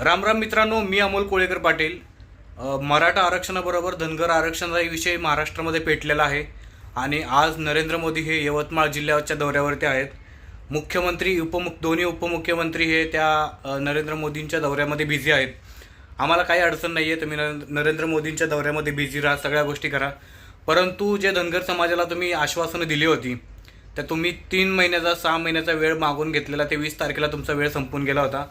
राम राम मित्रांनो मी अमोल कोळेकर पाटील. मराठा आरक्षणाबरोबर धनगर आरक्षणाचा विषय महाराष्ट्रामध्ये पेटलेला आहे आणि आज नरेंद्र मोदी हे यवतमाळ जिल्ह्याच्या दौऱ्यावरती आहेत. मुख्यमंत्री उपमुख दोन्ही उपमुख्यमंत्री हे त्या नरेंद्र मोदींच्या दौऱ्यामध्ये बिझी आहेत. आम्हाला काही अडचण नाही आहे तुम्ही नरेंद्र मोदींच्या दौऱ्यामध्ये बिझी राहा सगळ्या गोष्टी करा. परंतु जे धनगर समाजाला तुम्ही आश्वासनं दिली होती तर तुम्ही तीन महिन्याचा सहा महिन्याचा वेळ मागून घेतलेला ते वीस तारखेला तुमचा वेळ संपून गेला होता.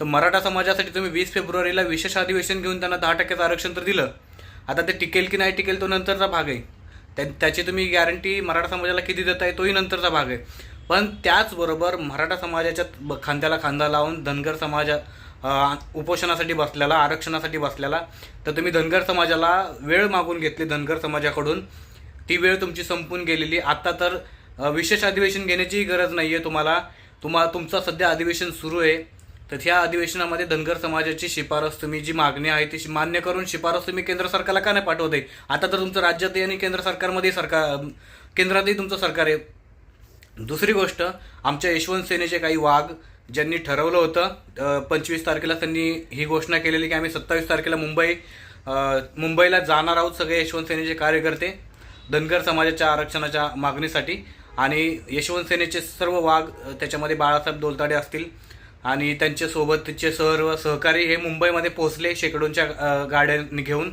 तर मराठा समाजासाठी तुम्ही वीस फेब्रुवारीला विशेष अधिवेशन घेऊन त्यांना दहा टक्क्याचं आरक्षण तर दिलं. आता ते टिकेल की नाही टिकेल तो नंतरचा भाग आहे. त्या त्याची तुम्ही गॅरंटी मराठा समाजाला किती देताय तोही नंतरचा भाग आहे. पण त्याचबरोबर मराठा समाजाच्या खांद्याला खांदा लावून धनगर समाज उपोषणासाठी बसलेला आरक्षणासाठी बसलेला तर तुम्ही धनगर समाजाला वेळ मागून घेतली धनगर समाजाकडून. ती वेळ तुमची संपून गेलेली. आत्ता तर विशेष अधिवेशन घेण्याचीही गरज नाही आहे तुम्हाला. तुम्हा तुमचं सध्या अधिवेशन सुरू आहे. तर ह्या अधिवेशनामध्ये धनगर समाजाची शिफारस तुम्ही जी मागणी आहे ती मान्य करून शिफारस तुम्ही केंद्र सरकारला का नाही पाठवते आता तर तुमचं राज्यातही आणि केंद्र सरकारमध्ये सरकार केंद्रातही तुमचं सरकार आहे. दुसरी गोष्ट आमच्या यशवंत सेनेचे काही वाघ ज्यांनी ठरवलं होतं पंचवीस तारखेला त्यांनी ही घोषणा केलेली की आम्ही सत्तावीस तारखेला मुंबई मुंबईला जाणार आहोत सगळे यशवंत सेनेचे कार्यकर्ते धनगर समाजाच्या आरक्षणाच्या मागणीसाठी. आणि यशवंत सेनेचे सर्व वाघ त्याच्यामध्ये बाळासाहेब दोलताडे असतील आणि त्यांच्यासोबतचे सर्व सहकारी हे मुंबईमध्ये पोहोचले शेकडोंच्या गाड्या घेऊन.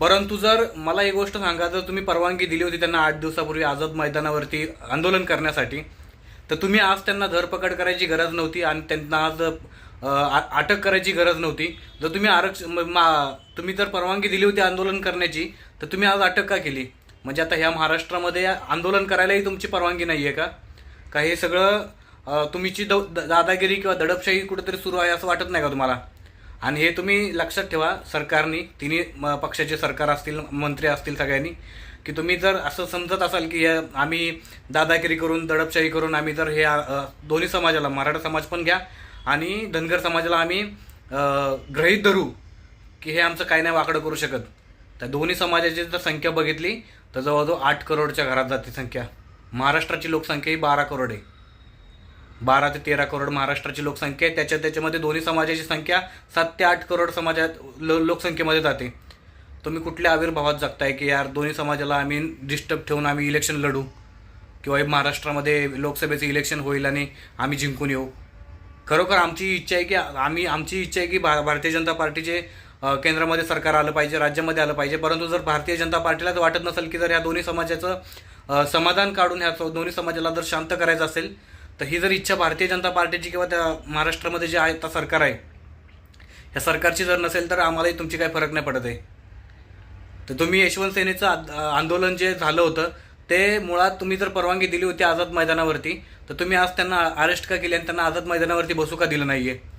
परंतु जर मला ही गोष्ट सांगा जर तुम्ही परवानगी दिली होती त्यांना आठ दिवसापूर्वी आझाद मैदानावरती आंदोलन करण्यासाठी तर तुम्ही आज त्यांना धरपकड करायची गरज नव्हती आणि त्यांना आज आ- अटक करायची गरज नव्हती. जर तुम्ही आरक्षण म- मा- तुम्ही जर परवानगी दिली होती आंदोलन करण्याची तर तुम्ही आज अटक का केली? म्हणजे आता ह्या महाराष्ट्रामध्ये आंदोलन करायलाही तुमची परवानगी नाही आहे का? का हे सगळं तुमची दौ द- दादागिरी किंवा दडपशाही कुठेतरी सुरू आहे असं वाटत नाही का तुम्हाला? आणि हे तुम्ही लक्षात ठेवा सरकारनी तिन्ही म- पक्षाचे सरकार असतील मंत्री असतील सगळ्यांनी की तुम्ही जर असं समजत असाल की हे आम्ही दादागिरी करून दडपशाही करून आम्ही जर हे दोन्ही समाजाला मराठा समाज पण घ्या आणि धनगर समाजाला आम्ही अ, गृहीत धरू की हे आमचं काय नाही वाकडं करू शकत. त्या दोन्ही समाजाची जर संख्या बघितली तर जवळजवळ आठ करोडच्या घरात जाते संख्या. महाराष्ट्राची लोकसंख्या ही बारा करोड आहे. बारा ते तेरा करोड महाराष्ट्राची लोकसंख्या आहे. त्याच्या त्याच्यामध्ये दोन्ही समाजाची संख्या सात ते आठ करोड समाजात लो लोकसंख्येमध्ये जाते. तुम्ही कुठल्या आविर्भावात जगताय की यार दोन्ही समाजाला आम्ही डिस्टर्ब ठेवून आम्ही इलेक्शन लढू? किंवा महाराष्ट्रामध्ये लोकसभेचं इलेक्शन होईल आणि आम्ही जिंकून येऊ? खरोखर आमची इच्छा आहे की आम्ही आमची इच्छा आहे की भा भारतीय जनता पार्टीचे केंद्रामध्ये सरकार आलं पाहिजे राज्यामध्ये आलं पाहिजे. परंतु जर भारतीय जनता पार्टीला वाटत नसेल की जर ह्या दोन्ही समाजाचं समाधान काढून ह्या दोन्ही समाजाला जर शांत करायचं असेल तर ही जर इच्छा भारतीय जनता पार्टीची किंवा त्या महाराष्ट्रामध्ये जे आहे आता सरकार आहे ह्या सरकारची जर नसेल तर आम्हालाही तुमची काही फरक नाही पडत आहे. तर तुम्ही यशवंत सेनेचं आंदोलन जे झालं होतं ते मुळात तुम्ही जर परवानगी दिली होती आझाद मैदानावरती तर तुम्ही आज त्यांना अरेस्ट का केली आणि त्यांना आझाद मैदानावरती बसू का दिलं नाही आहे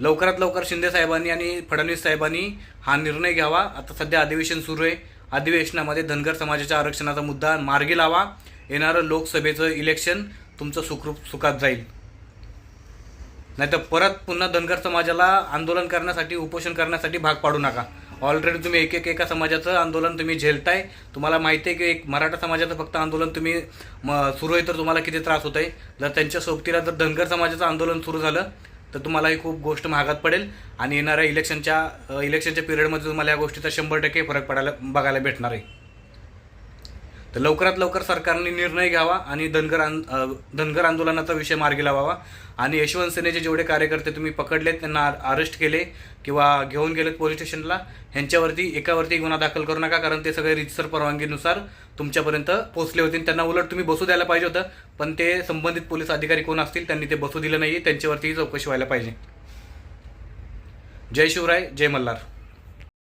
लवकरात लवकर शिंदे साहेबांनी आणि फडणवीस साहेबांनी हा निर्णय घ्यावा. आता सध्या अधिवेशन सुरू आहे. अधिवेशनामध्ये धनगर समाजाच्या आरक्षणाचा मुद्दा मार्गी लावा. येणारं लोकसभेचं इलेक्शन तुमचं सुखरूप सुखात जाईल. नाही तर परत पुन्हा धनगर समाजाला आंदोलन करण्यासाठी उपोषण करण्यासाठी भाग पाडू नका. ऑलरेडी तुम्ही एक एक एका समाजाचं आंदोलन तुम्ही झेलताय. तुम्हाला माहिती आहे की एक मराठा समाजाचं फक्त आंदोलन तुम्ही म सुरू आहे तर तुम्हाला किती त्रास होत आहे जर त्यांच्या सोबतीला जर धनगर समाजाचं आंदोलन सुरू झालं तर तुम्हाला ही खूप गोष्ट महागात पडेल. आणि येणाऱ्या इलेक्शनच्या इलेक्शनच्या पिरियडमध्ये तुम्हाला या गोष्टीचा शंभर टक्के फरक पडायला बघायला भेटणार आहे. तर लवकरात लवकर सरकारने निर्णय घ्यावा आणि धनगर आंद धनगर आंदोलनाचा विषय मार्गी लावावा. आणि यशवंत सेनेचे जेवढे कार्यकर्ते तुम्ही पकडलेत त्यांना अरेस्ट केले किंवा घेऊन गेलेत पोलीस स्टेशनला ह्यांच्यावरती एकावरती गुन्हा दाखल करू नका कारण ते सगळे रितसर परवानगीनुसार तुमच्यापर्यंत पोहोचले होते आणि त्यांना उलट तुम्ही बसू द्यायला पाहिजे होतं पण ते संबंधित पोलीस अधिकारी कोण असतील त्यांनी ते बसू दिलं नाही त्यांच्यावरतीही चौकशी व्हायला पाहिजे. जय शिवराय जय मल्हार.